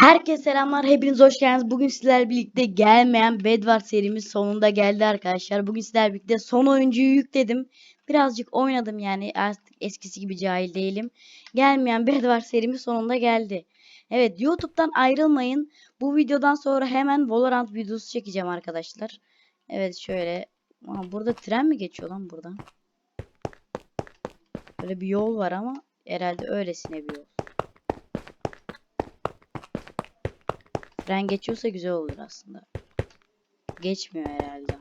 Herkese selamlar. Hepiniz hoş geldiniz. Bugün sizlerle birlikte gelmeyen Bedwars serimiz sonunda geldi arkadaşlar. Bugün sizlerle birlikte son oyuncuyu yükledim. Birazcık oynadım yani artık eskisi gibi cahil değilim. Gelmeyen Bedwars serimiz sonunda geldi. Evet YouTube'dan ayrılmayın. Bu videodan sonra hemen Valorant videosu çekeceğim arkadaşlar. Evet şöyle. Aa, burada tren mi geçiyor lan buradan? Böyle bir yol var ama herhalde öylesine bir yol. Tren geçiyorsa güzel olur aslında. Geçmiyor herhalde.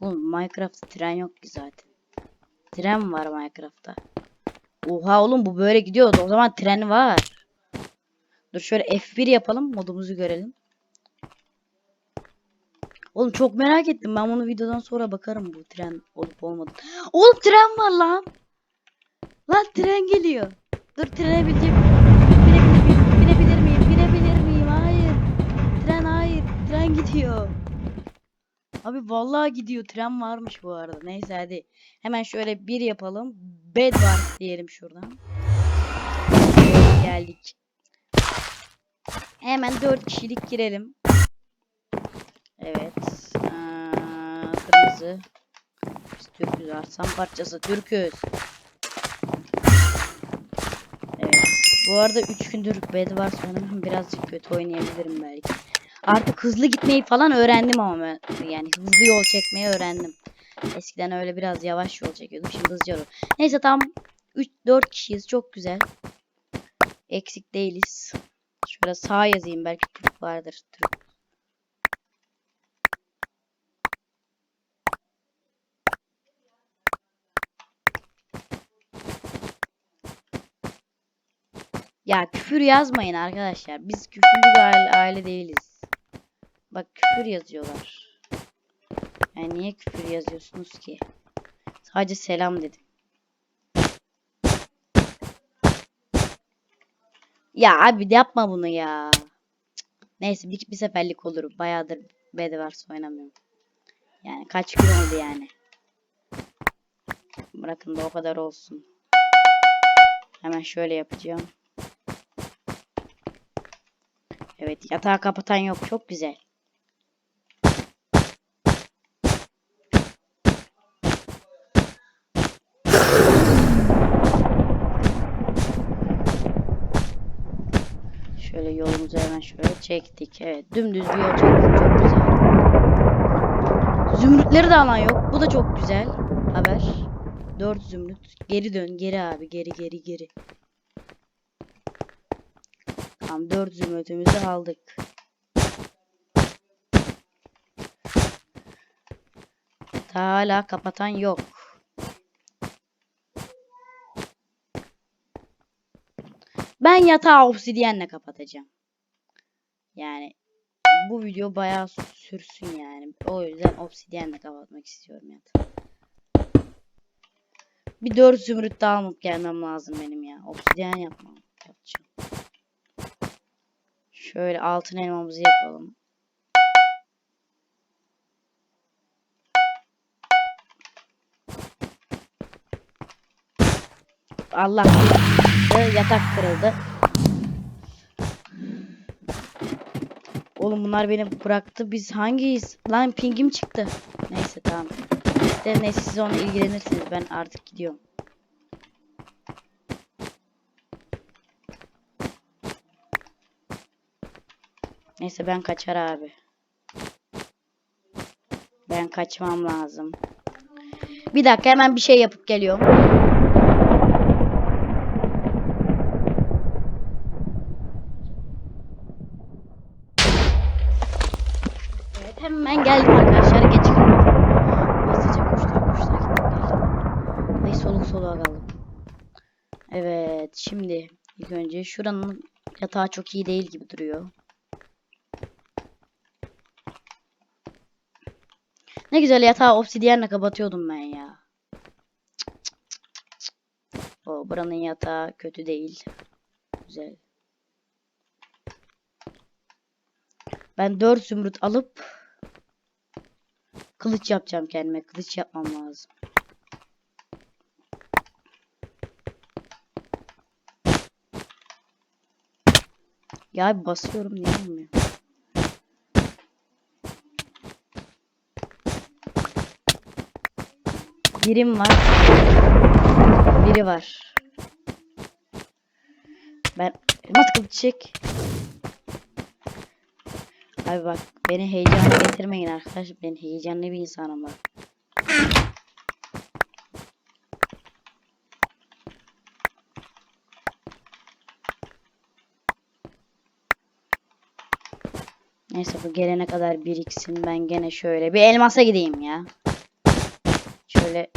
Oğlum Minecraft'ta tren yok ki zaten. Tren var Minecraft'ta. Oha oğlum bu böyle gidiyordu. O zaman tren var. Dur şöyle F1 yapalım. Modumuzu görelim. Oğlum çok merak ettim. Ben bunu videodan sonra bakarım bu tren olup olmadı. Oğlum tren var lan. Lan tren geliyor. Dur trene bineceğim. Binebilir miyim? Binebilir miyim? Binebilir miyim? Hayır. Tren hayır. Tren gidiyor. Abi vallahi gidiyor. Tren varmış bu arada. Neyse hadi. Hemen şöyle bir yapalım. Bed var diyelim şuradan. Geldik. Hemen dört kişilik girelim. Evet. Aa, kırmızı. Biz Türk'üz. Arslan parçası. Türk'üz. Evet. Bu arada 3 gündür bed var sonra birazcık kötü oynayabilirim belki. Artık hızlı gitmeyi falan öğrendim ama ben. Yani hızlı yol çekmeyi öğrendim. Eskiden öyle biraz yavaş yol çekiyordum. Şimdi hızlı yol. Neyse tam 3-4 kişiyiz. Çok güzel. Eksik değiliz. Şöyle sağ yazayım. Belki Türk vardır. Türk. Ya küfür yazmayın arkadaşlar. Biz küfürlü bir aile, aile değiliz. Bak küfür yazıyorlar. Yani niye küfür yazıyorsunuz ki? Sadece selam dedim. Ya abi yapma bunu ya. Neyse bir, bir seferlik olur. Bayağıdır Bedwars oynamıyorum. Yani kaç gün oldu yani. Bırakın da o kadar olsun. Hemen şöyle yapacağım. Evet yatağı kapatan yok. Çok güzel. Şöyle yolumuzu hemen şöyle çektik. Evet dümdüz bir yol çektik. Çok güzel. Zümrütleri de alan yok. Bu da çok güzel. Haber. 4 zümrüt. Geri dön. Geri abi. Geri geri geri. Tamam 4 zümrütümüzü aldık. Ta hala kapatan yok. Ben yatağı obsidyenle kapatacağım. Yani bu video bayağı sürsün yani. O yüzden obsidyenle kapatmak istiyorum yatağı. Bir 4 zümrüt daha alıp gelmem lazım benim ya. Obsidyen yapmam. Yapacağım. Şöyle altın elmamızı yapalım. Allah. Yatak kırıldı. Oğlum bunlar beni bıraktı. Biz hangiyiz? Lan pingim çıktı. Neyse tamam. İşte neyse siz onunla ilgilenirsiniz. Ben artık gidiyorum. Neyse ben kaçar abi. Ben kaçmam lazım. Bir dakika hemen bir şey yapıp geliyorum. Şuranın yatağı çok iyi değil gibi duruyor. Ne güzel yatağı obsidyenle kapatıyordum ben ya. O buranın yatağı kötü değil. Güzel. Ben 4 zümrüt alıp kılıç yapacağım kendime. Kılıç yapmam lazım. Ya basıyorum niye olmuyor? Birim var. Biri var. Ben elmas kılıç çek. Abi bak beni heyecana getirmeyin arkadaş. Ben heyecanlı bir insanım bak. Neyse bu gelene kadar biriksin. Ben gene şöyle bir elmasa gideyim ya. Şöyle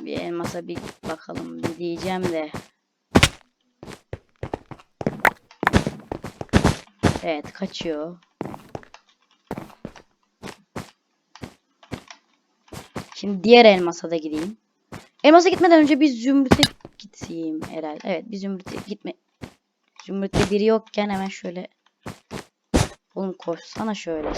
bir elmasa bir bakalım bir diyeceğim de. Evet kaçıyor. Şimdi diğer elmasa da gideyim. Elmasa gitmeden önce bir zümrüte gideyim herhalde. Evet bir zümrüte gitme. Zümrütte biri yokken hemen şöyle. Oğlum koşsana şöyle.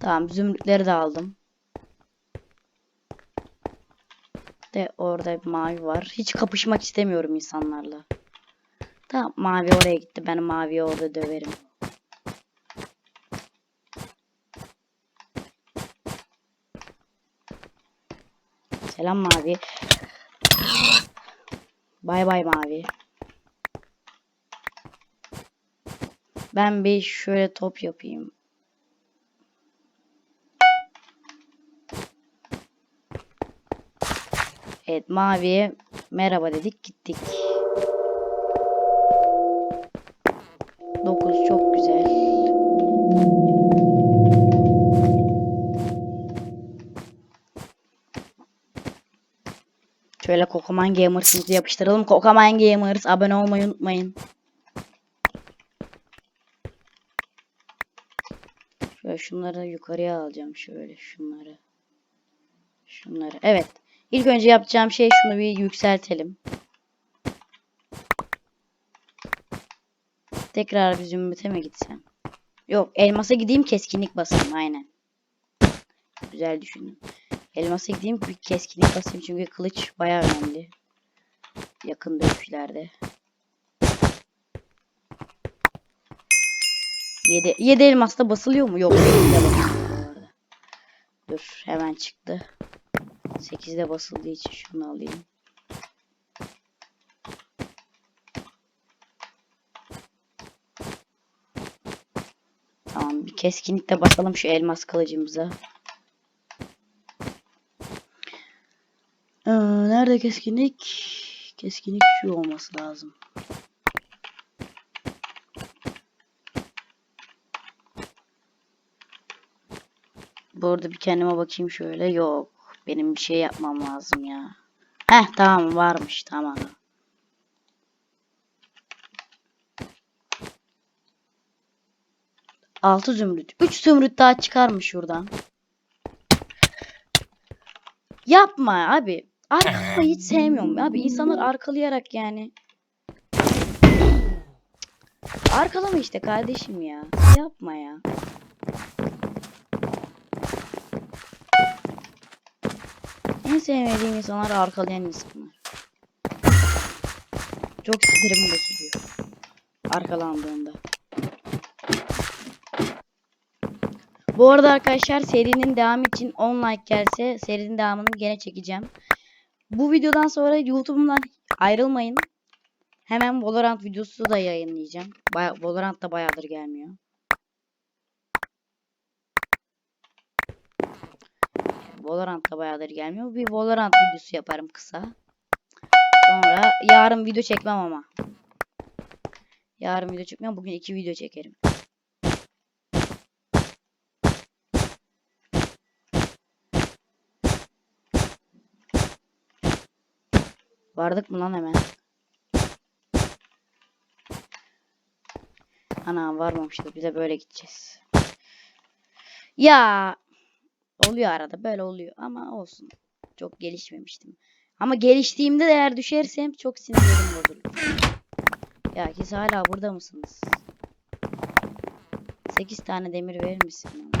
Tamam zümrütleri de aldım. De orada bir mavi var. Hiç kapışmak istemiyorum insanlarla. Tamam mavi oraya gitti. Ben maviyi orada döverim. Selam mavi. Bay bay mavi. Ben bir şöyle top yapayım. Evet maviye merhaba dedik gittik. 9 çok güzel. Şöyle Kokoman Gamers'ımızı yapıştıralım. Kokoman Gamers abone olmayı unutmayın. Şöyle şunları yukarıya alacağım şöyle şunları. Şunları. Evet. İlk önce yapacağım şey şunu bir yükseltelim. Tekrar bir zümrüte mi gitsem? Yok elmasa gideyim keskinlik basayım aynen. Güzel düşündüm. Elmasa gideyim bir keskinlik basayım çünkü kılıç bayağı önemli. Yakın dövüşlerde. 7 7 elmasta basılıyor mu? Yok. 8'de basılıyor bu arada. Dur hemen çıktı. 8'de basıldığı için şunu alayım. Tamam bir keskinlikle basalım şu elmas kılıcımıza. Nerede keskinlik? Keskinlik şu olması lazım. Bu arada bir kendime bakayım şöyle. Yok. Benim bir şey yapmam lazım ya. Heh tamam varmış tamam. Altı zümrüt. Üç zümrüt daha çıkarmış şuradan. Yapma abi. Arkalama hiç sevmiyorum. Abi insanlar arkalayarak yani. Arkalama işte kardeşim ya. Yapma ya. En sevmediğim insanlar arkalayan insanlar. Çok sinirimi bozuluyor. Arkalandığında. Bu arada arkadaşlar serinin devamı için 10 like gelse serinin devamını gene çekeceğim. Bu videodan sonra YouTube'umdan ayrılmayın. Hemen Valorant videosu da yayınlayacağım. Baya Valorant da bayağıdır gelmiyor. Valorant da bayağıdır gelmiyor. Bir Valorant videosu yaparım kısa. Sonra yarın video çekmem ama. Yarın video çekmem. Bugün iki video çekerim. Vardık mı lan hemen? Ana varmamıştı. Bize böyle gideceğiz. Ya oluyor arada böyle oluyor ama olsun. Çok gelişmemiştim. Ama geliştiğimde de eğer düşersem çok sinirlerim bozulur. Ya siz hala burada mısınız? 8 tane demir verir misin?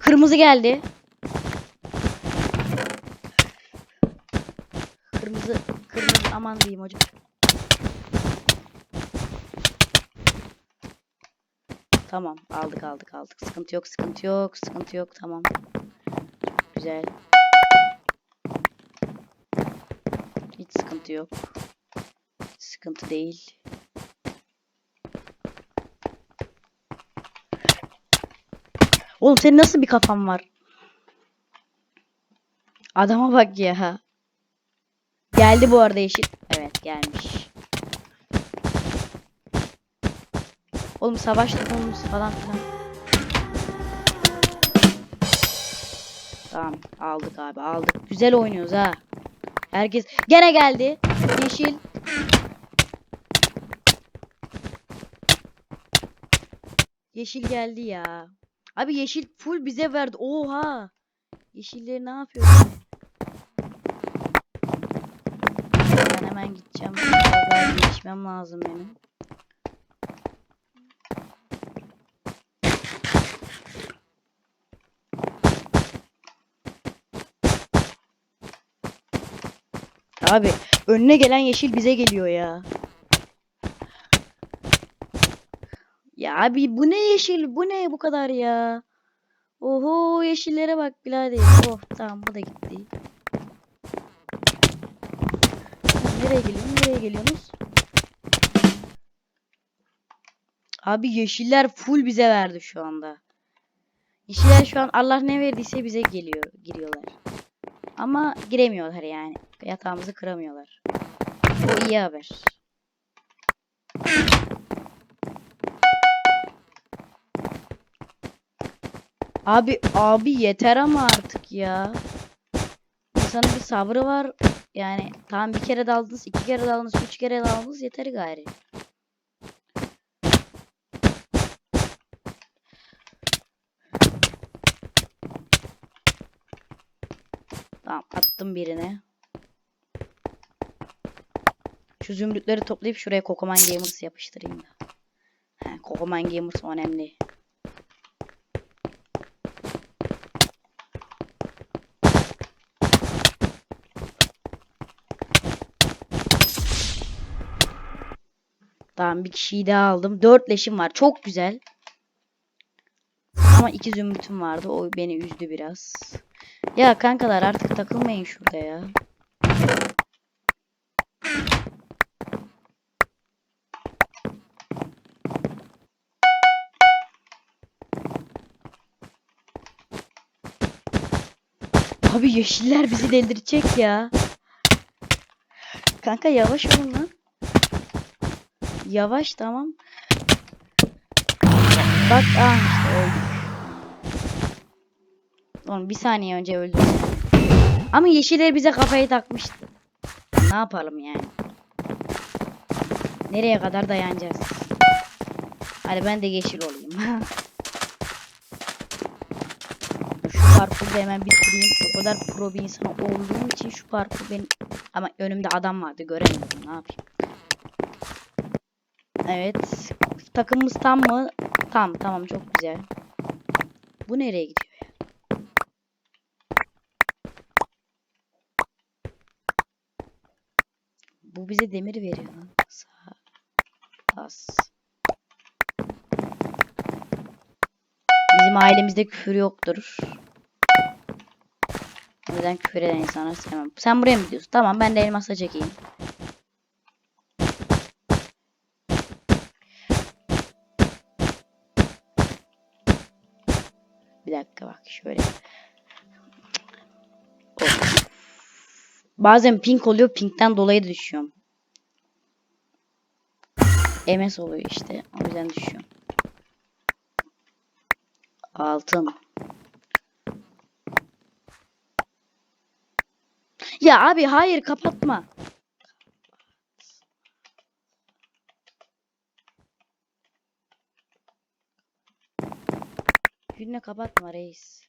Kırmızı geldi. Aman diyeyim hocam. Tamam aldık aldık aldık. Sıkıntı yok sıkıntı yok sıkıntı yok tamam. Güzel. Hiç sıkıntı yok. Sıkıntı değil. Oğlum senin nasıl bir kafan var? Adama bak ya. Geldi bu arada yeşil. Evet gelmiş. Oğlum savaş topunumuz falan filan. Tamam aldık abi aldık. Güzel oynuyoruz ha. Herkes gene geldi. Yeşil. Yeşil geldi ya. Abi yeşil full bize verdi. Oha. Yeşilleri ne yapıyor? Ben hemen gideceğim. Daha geçmem lazım benim. Abi önüne gelen yeşil bize geliyor ya. Ya abi bu ne yeşil? Bu ne bu kadar ya? Oho yeşillere bak birader. Oh tamam bu da gitti. Nereye geliyorsun? Nereye geliyorsunuz? Abi yeşiller full bize verdi şu anda. Yeşiller şu an Allah ne verdiyse bize geliyor, giriyorlar. Ama giremiyorlar yani. Yatağımızı kıramıyorlar. Bu iyi haber. Abi abi yeter ama artık ya. İnsanın bir sabrı var. Yani tamam bir kere daldınız, iki kere daldınız, üç kere daldınız yeter gari. Tamam attım birine. Şu zümrütleri toplayıp şuraya Kokoman Gamers yapıştırayım da. He, Kokoman Gamers önemli. Tamam bir kişiyi daha aldım. Dört leşim var. Çok güzel. Ama iki zümrütüm vardı. O beni üzdü biraz. Ya kankalar artık takılmayın şurada ya. Abi yeşiller bizi deldirecek ya. Kanka yavaş olun lan. Yavaş tamam. Bak ah işte öldük. Oğlum bir saniye önce öldüm. Ama yeşiller bize kafayı takmıştı. Ne yapalım yani? Nereye kadar dayanacağız? Hadi ben de yeşil olayım. şu parkuru da hemen bitireyim. O kadar pro bir insan olduğum için şu parkur benim... Ama önümde adam vardı göremiyordum ne yapayım. Evet. Takımımız tam mı? Tam tamam çok güzel. Bu nereye gidiyor? Bu bize demir veriyor lan. Bas. Bizim ailemizde küfür yoktur. O yüzden küfür eden insanları sevmem. Sen buraya mı gidiyorsun? Tamam ben de elmasla çekeyim. Dakika bak şöyle. Of. Bazen pink oluyor. Pinkten dolayı düşüyorum. MS oluyor işte. O yüzden düşüyorum. Altın. Ya abi hayır kapatma. Önüne kapatma reis.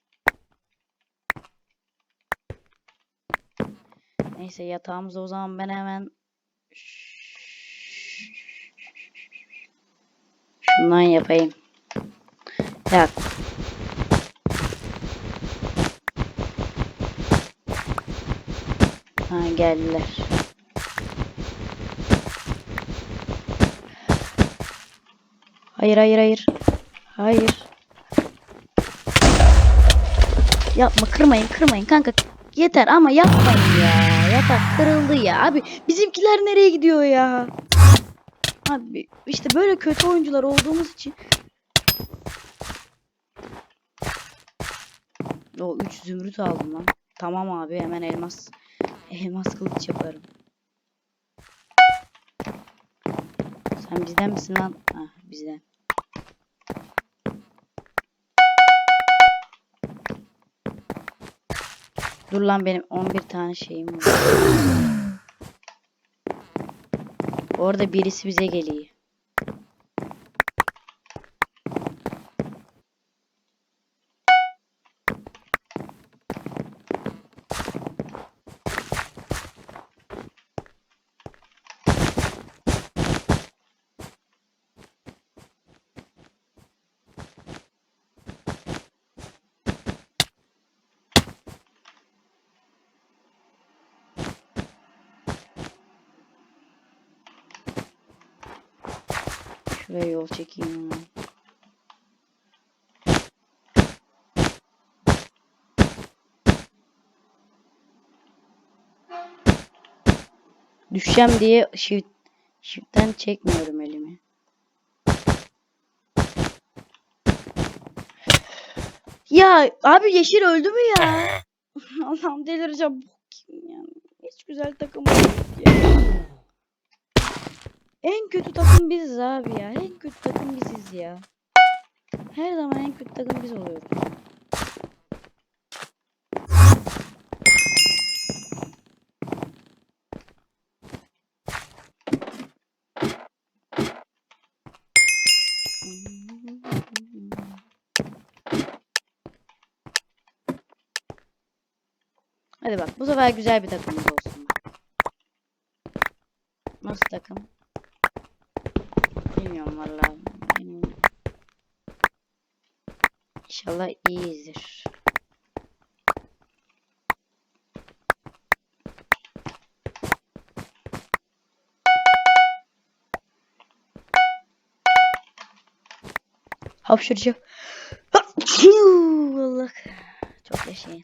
Neyse yatağımıza o zaman ben hemen şundan yapayım. Yak. Ha geldiler. Hayır hayır hayır. Hayır. Yapma kırmayın kırmayın kanka. Yeter ama yapmayın ya. Yatak kırıldı ya. Abi bizimkiler nereye gidiyor ya? Abi işte böyle kötü oyuncular olduğumuz için. O 3 zümrüt aldım lan. Tamam abi hemen elmas. Elmas kılıç yaparım. Sen bizden misin lan? Ah bizden. Dur lan benim 11 tane şeyim var. Orada birisi bize geliyor. Şuraya yol çekeyim. Düşeceğim diye shift, shift'ten çekmiyorum elimi. Ya abi yeşil öldü mü ya? Allah'ım delireceğim. Kim ya? Hiç güzel takım yok ya. En kötü takım biziz abi ya. En kötü takım biziz ya. Her zaman en kötü takım biz oluyoruz. Hadi bak bu sefer güzel bir takımımız olsun. Nasıl takım? Bilmiyorum vallahi. Benim... İnşallah iyiyizdir. Hapşıracağım. Allah. Çok yaşayın.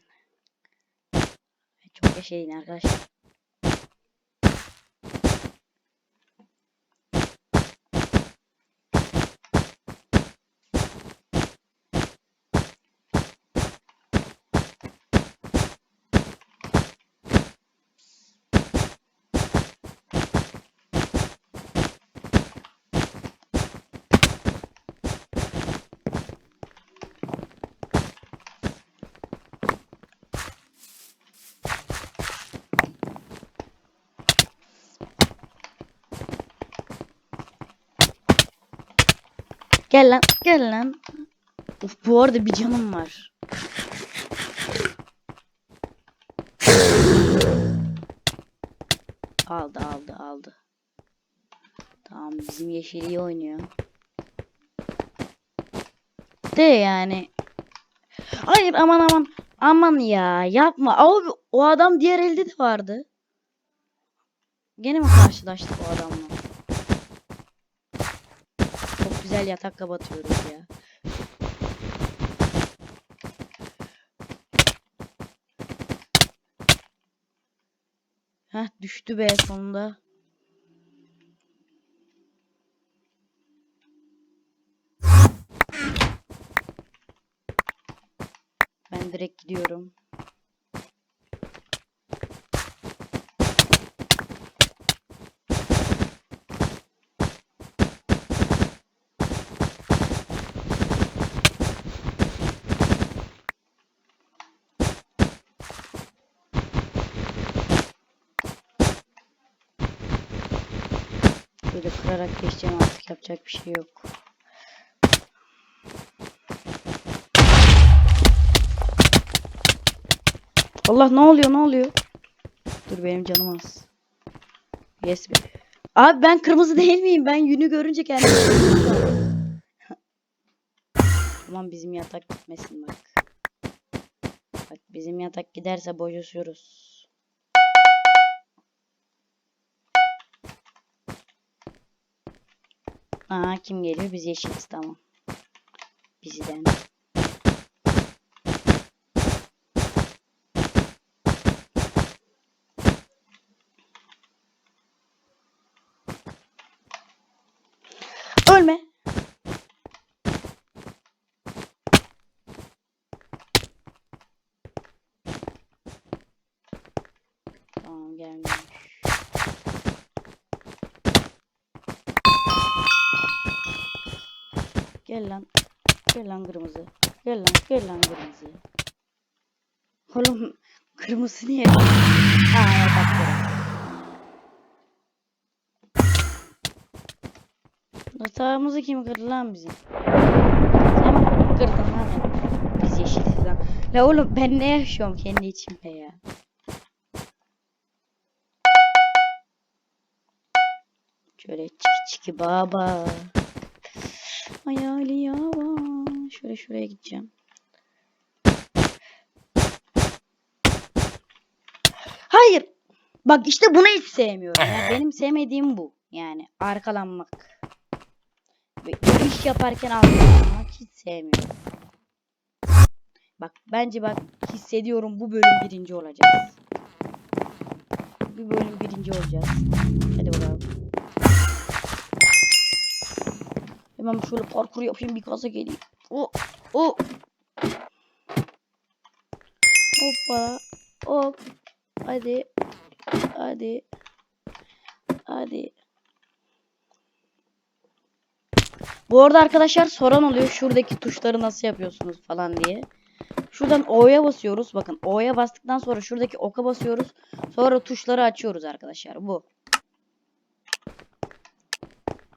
Çok yaşayın arkadaşlar. Gel lan, gel lan. Of bu arada bir canım var. Aldı, aldı, aldı. Tamam, bizim yeşil iyi oynuyor. De yani. Hayır aman aman. Aman ya yapma. Abi o adam diğer elde de vardı. Gene mi karşılaştık o adamla? Çok güzel yatak kapatıyoruz ya. Heh düştü be sonunda. Ben direkt gidiyorum. Böyle kırarak geçeceğim artık yapacak bir şey yok. Allah ne oluyor ne oluyor? Dur benim canım az. Yes be. Abi ben kırmızı değil miyim? Ben yünü görünce kendimi Tamam bizim yatak gitmesin bak. Bak bizim yatak giderse boyuyoruz. Aha kim geliyor? Biz yeşiliz tamam. Bizden. Ölme. Tamam gelmiyor. Gel lan. Gel lan kırmızı. Gel lan. Gel lan kırmızı. Oğlum kırmızı niye? Evet bak Yatağımızı kim kırdı lan bizim? Sen kırdın lan? Biz yeşiliz lan. La oğlum ben ne yaşıyorum kendi içimde ya. Şöyle çiki çiki baba. Hayali yava. Şöyle şuraya gideceğim. Hayır. Bak işte bunu hiç sevmiyorum. Ya. Benim sevmediğim bu. Yani arkalanmak. Ve iş yaparken arkalanmak hiç sevmiyorum. Bak bence bak hissediyorum bu bölüm birinci olacağız. Bu bölüm birinci olacağız. Hadi bakalım. Hemen şöyle parkur yapayım bir gaza geleyim. O o. Hoppa. Hop. Hadi. Hadi. Hadi. Bu arada arkadaşlar soran oluyor şuradaki tuşları nasıl yapıyorsunuz falan diye. Şuradan O'ya basıyoruz. Bakın O'ya bastıktan sonra şuradaki oka basıyoruz. Sonra tuşları açıyoruz arkadaşlar. Bu.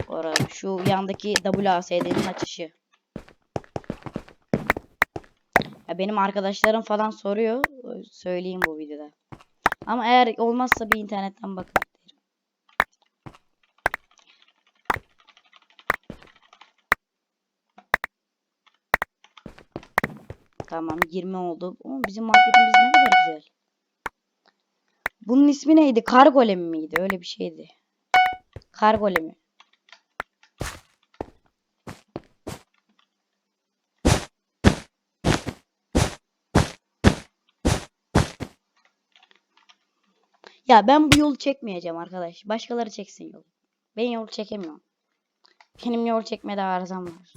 Sonra şu yandaki WASD'nin açışı. Ya benim arkadaşlarım falan soruyor. Söyleyeyim bu videoda. Ama eğer olmazsa bir internetten bakın. Tamam 20 oldu. Ama bizim marketimiz ne kadar güzel. Bunun ismi neydi? Kargolem miydi? Öyle bir şeydi. Kargolemi. Ya ben bu yolu çekmeyeceğim arkadaş. Başkaları çeksin yolu. Ben yol çekemiyorum. Benim yol çekmede arızam var.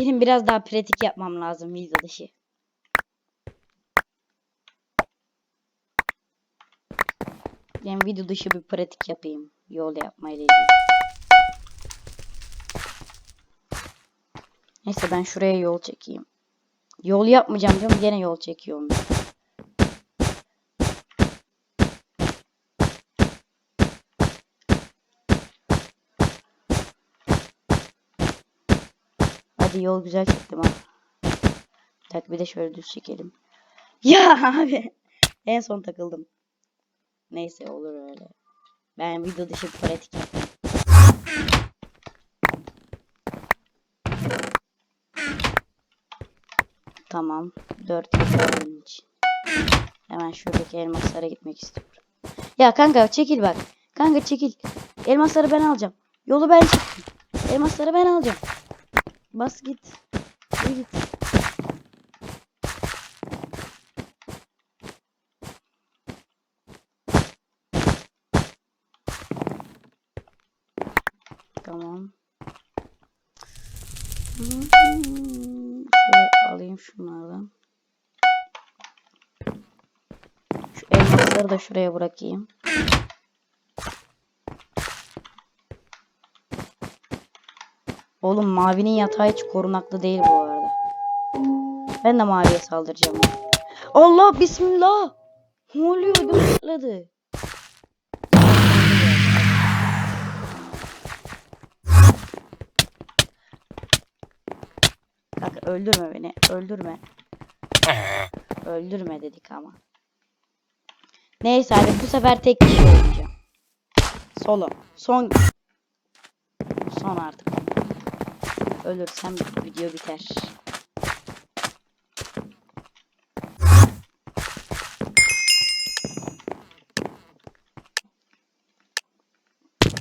Benim biraz daha pratik yapmam lazım video dışı. Yani video dışı bir pratik yapayım. Yol yapmayla ilgili. Neyse ben şuraya yol çekeyim. Yol yapmayacağım diyorum gene yol çekiyorum. Hadi yol güzel çektim ha. Bir dakika bir de şöyle düz çekelim. Ya abi. En son takıldım. Neyse olur öyle. Ben video dışı pratik yapayım. Tamam. 4 benim için. Hemen şuradaki elmaslara gitmek istiyorum. Ya kanka çekil bak. Kanka çekil. Elmasları ben alacağım. Yolu ben çektim. Elmasları ben alacağım. Bas git. Yürü git. Tamam. Şöyle alayım şunlardan. Şu elmasları da şuraya bırakayım. Oğlum mavinin yatağı hiç korunaklı değil bu arada. Ben de maviye saldıracağım. Allah bismillah. Ne oluyor? Ödüm. Kanka öldürme beni. Öldürme. Öldürme dedik ama. Neyse hadi bu sefer tek kişi oynayacağım. Solo. Son. Son artık. Ölürsem video biter.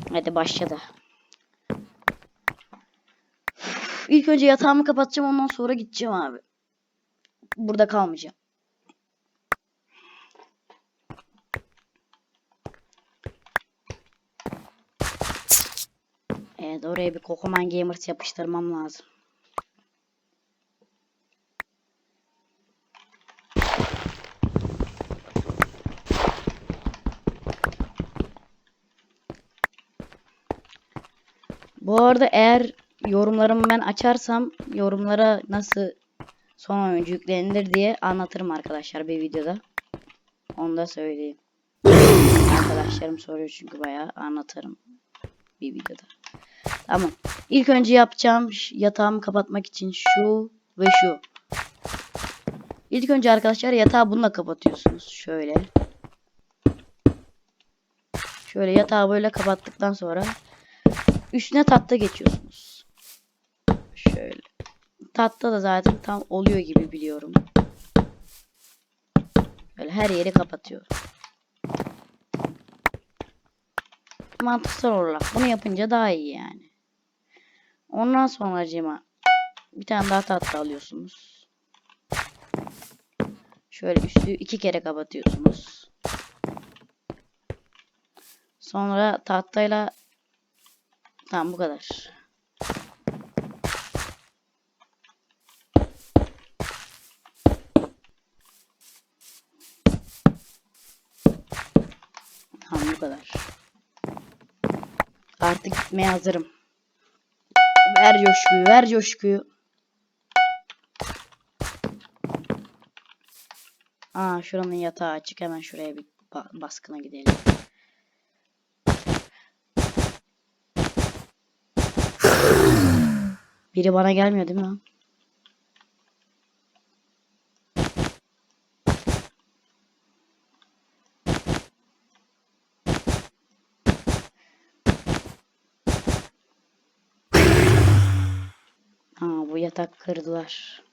Hadi başladı. İlk önce yatağımı kapatacağım ondan sonra gideceğim abi. Burada kalmayacağım. Evet oraya bir Kokoman Gamers yapıştırmam lazım. Bu arada eğer yorumlarımı ben açarsam yorumlara nasıl son oyuncu yüklenilir diye anlatırım arkadaşlar bir videoda. Onu da söyleyeyim. Arkadaşlarım soruyor çünkü bayağı anlatırım bir videoda. Tamam. İlk önce yapacağım yatağımı kapatmak için şu ve şu. İlk önce arkadaşlar yatağı bununla kapatıyorsunuz. Şöyle. Şöyle yatağı böyle kapattıktan sonra üstüne tahta geçiyorsunuz. Şöyle. Tahta da zaten tam oluyor gibi biliyorum. Böyle her yeri kapatıyorum. Mantıksal olarak bunu yapınca daha iyi yani. Ondan sonra bir tane daha tahta alıyorsunuz. Şöyle üstü iki kere kapatıyorsunuz. Sonra tahtayla Tamam bu kadar. Tamam bu kadar. Artık gitmeye hazırım. Ver coşkuyu, ver coşkuyu. Aa şuranın yatağı açık. Hemen şuraya bir ba- baskına gidelim. Biri bana gelmiyor değil mi? Aa bu yatak kırdılar.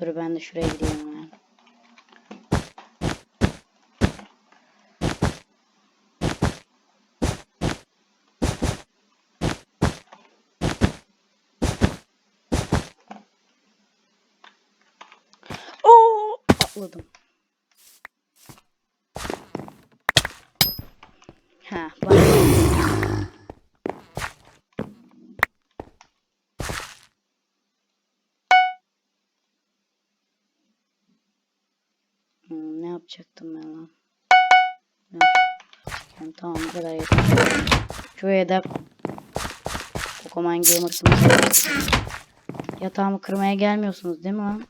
Dur ben de şuraya gideyim hemen. Atladım. Ha, bak. Hmm, ne yapacaktım ben lan? Yani tamam bu kadar yeter. Şuraya da Pokemon Gamers'ımız Yatağımı kırmaya gelmiyorsunuz değil mi lan?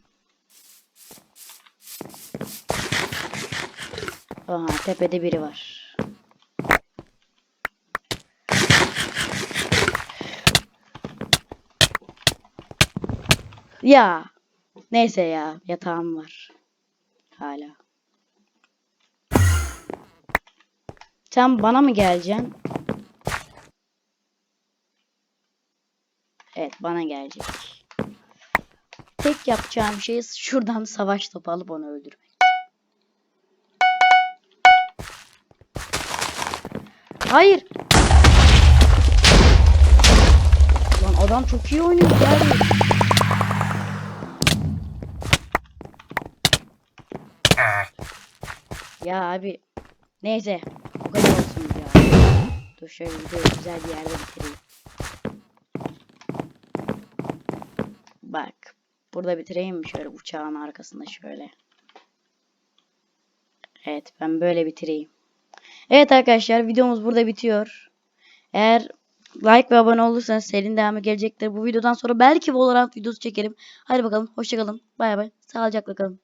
Aha tepede biri var. Ya. Neyse ya. Yatağım var. Hala. Sen bana mı geleceksin? Evet bana gelecek. Tek yapacağım şey şuradan savaş topu alıp onu öldürmek. Hayır. Lan adam çok iyi oynuyor yani. Ya abi. Neyse. Dur şöyle videoyu güzel bir yerde bitireyim. Bak. Burada bitireyim mi şöyle uçağın arkasında şöyle. Evet ben böyle bitireyim. Evet arkadaşlar videomuz burada bitiyor. Eğer like ve abone olursanız serinin devamı gelecektir. Bu videodan sonra belki Valorant videosu çekerim. Hadi bakalım hoşçakalın. Bay bay. Sağlıcakla kalın.